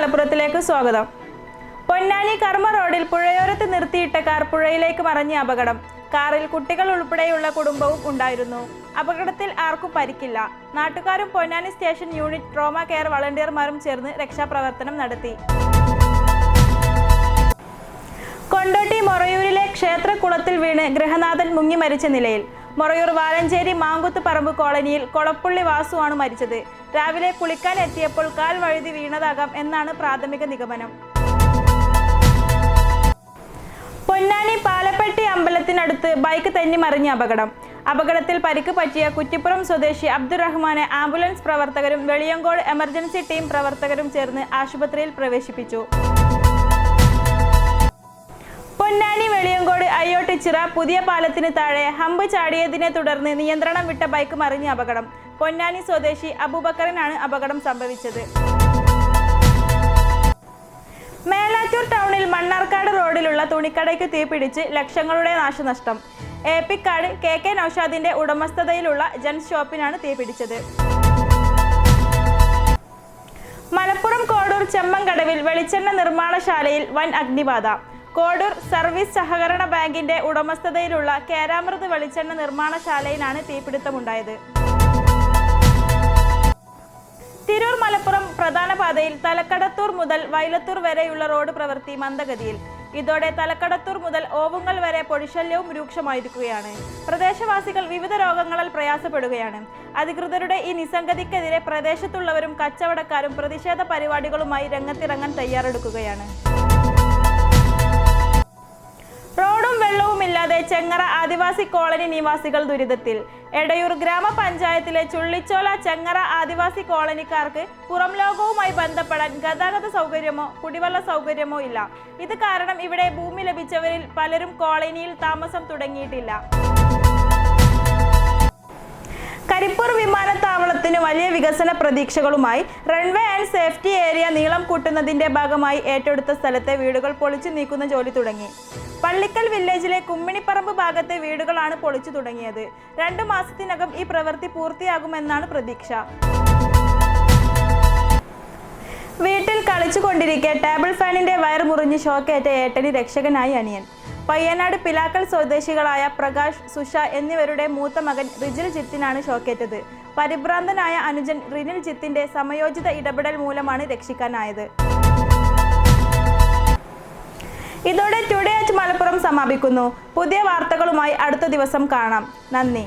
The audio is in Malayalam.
വാർത്തകളിലേക്ക് സ്വാഗതം. പൊന്നാനി കർമ്മ റോഡിൽ പുഴയോരത്ത് നിർത്തിയിട്ട കാർ പുഴയിലേക്ക് മറഞ്ഞ അപകടം. കാറിൽ കുട്ടികൾ ഉൾപ്പെടെയുള്ള കുടുംബവും ഉണ്ടായിരുന്നു. അപകടത്തിൽ ആർക്കും പരിക്കില്ല. നാട്ടുകാരും Ponnani station unit trauma care വളണ്ടിയർമാരും ചേർന്ന് രക്ഷാപ്രവർത്തനം നടത്തി. കൊണ്ടോട്ടി മൊറയൂരിലെ ക്ഷേത്രക്കുളത്തിൽ വീണ് ഗൃഹനാഥൻ മുങ്ങി മരിച്ച നിലയിൽ. മൊറയൂർ വാലഞ്ചേരി മാങ്കുത്ത് പറമ്പ് കോളനിയിൽ കൊളപ്പുള്ളി വാസുവാണ് മരിച്ചത്. രാവിലെ കുളിക്കാൻ എത്തിയപ്പോൾ കാൽ വഴുതി വീണതാകാം എന്നാണ് പ്രാഥമിക നിഗമനം. പൊന്നാനി പാലപ്പെട്ടി അമ്പലത്തിനടുത്ത് ബൈക്ക് തെന്നിമറിഞ്ഞ അപകടം. അപകടത്തിൽ പരിക്ക് പറ്റിയ കുറ്റിപ്പുറം സ്വദേശി അബ്ദുറഹ്മാനെ ആംബുലൻസ് പ്രവർത്തകരും വെളിയങ്കോട് എമർജൻസി ടീം പ്രവർത്തകരും ചേർന്ന് ആശുപത്രിയിൽ പ്രവേശിപ്പിച്ചു. പൊന്നാനി വെളിയങ്കോട് അയ്യോട്ടിച്ചിറ പുതിയ പാലത്തിന് താഴെ ഹമ്പ് ചാടിയതിനെ തുടർന്ന് നിയന്ത്രണം വിട്ട ബൈക്ക് മറിഞ്ഞ അപകടം. പൊന്നാനി സ്വദേശി അബൂബക്കറിനാണ് അപകടം സംഭവിച്ചത്. മേലാറ്റൂർ ടൗണിൽ മണ്ണാർക്കാട് റോഡിലുള്ള തുണിക്കടയ്ക്ക് തീപിടിച്ച് ലക്ഷങ്ങളുടെ നാശനഷ്ടം. ഏപ്പിക്കാട് കെ കെ നൌഷാദിന്റെ ഉടമസ്ഥതയിലുള്ള ജെൻസ് ഷോപ്പിനാണ് തീപിടിച്ചത്. മലപ്പുറം കോടൂർ ചെമ്മൻകടവിൽ വെളിച്ചെണ്ണ നിർമ്മാണശാലയിൽ വൻ അഗ്നിബാധ. കോടൂർ സർവീസ് സഹകരണ ബാങ്കിന്റെ ഉടമസ്ഥതയിലുള്ള കേരാമൃത് വെളിച്ചെണ്ണ നിർമ്മാണശാലയിലാണ് തീപിടുത്തമുണ്ടായത്. പാതയിൽ തലക്കടത്തൂർ മുതൽ വൈലത്തൂർ വരെയുള്ള റോഡ് പ്രവൃത്തി മന്ദഗതിയിൽ. ഇതോടെ തലക്കടത്തൂർ മുതൽ ഓവുങ്ങൽ വരെ പൊടിശല്യവും രൂക്ഷമായിരിക്കുകയാണ്. പ്രദേശവാസികൾ വിവിധ രോഗങ്ങളാൽ പ്രയാസപ്പെടുകയാണ്. അധികൃതരുടെ ഈ നിസ്സംഗതിക്കെതിരെ പ്രദേശത്തുള്ളവരും കച്ചവടക്കാരും പ്രതിഷേധ പരിപാടികളുമായി രംഗത്തിറങ്ങാൻ തയ്യാറെടുക്കുകയാണ്. ചെങ്ങറ ആദിവാസി കോളനി നിവാസികൾ ദുരിതത്തിൽ. എടയൂർ ഗ്രാമപഞ്ചായത്തിലെ ചുള്ളിച്ചോല ചെങ്ങറ ആദിവാസി കോളനിക്കാർക്ക് പുറം ലോകവുമായി ബന്ധപ്പെടാൻ ഗതാഗത സൗകര്യമോ കുടിവെള്ള സൗകര്യമോ ഇല്ല. ഇത് കാരണം ഇവിടെ ഭൂമി ലഭിച്ചവരിൽ പലരും കോളനിയിൽ താമസം തുടങ്ങിയിട്ടില്ല. കരിപ്പൂർ വിമാനത്താവളത്തിന് വലിയ വികസന പ്രതീക്ഷകളുമായി റൺവേ ആൻഡ് സേഫ്റ്റി ഏരിയ നീളം കൂട്ടുന്നതിന്റെ ഭാഗമായി ഏറ്റെടുത്ത സ്ഥലത്തെ വീടുകൾ പൊളിച്ചു നീക്കുന്ന ജോലി തുടങ്ങി. പള്ളിക്കൽ വില്ലേജിലെ കുമ്മിണിപ്പറമ്പ് ഭാഗത്തെ വീടുകളാണ് പൊളിച്ചു തുടങ്ങിയത്. രണ്ടു മാസത്തിനകം ഈ പ്രവൃത്തി പൂർത്തിയാകുമെന്നാണ് പ്രതീക്ഷ. വീട്ടിൽ കളിച്ചുകൊണ്ടിരിക്കെ ടേബിൾ ഫാനിന്റെ വയർ മുറിഞ്ഞ് ഷോക്കേറ്റ ഏട്ടന് രക്ഷകനായി അനിയൻ. പയ്യനാട് പിലാക്കൽ സ്വദേശികളായ പ്രകാശ് സുഷ എന്നിവരുടെ മൂത്ത മകൻ റിജിൽ ജിത്തിനാണ് ഷോക്കേറ്റത് പരിഭ്രാന്തനായ അനുജൻ റിനിൽ ജിത്തിന്റെ സമയോചിത ഇടപെടൽ മൂലമാണ് രക്ഷിക്കാനായത്. ഇതോടെ ടുഡേ അറ്റ് മലപ്പുറം സമാപിക്കുന്നു. പുതിയ വാർത്തകളുമായി അടുത്ത ദിവസം കാണാം. നന്ദി.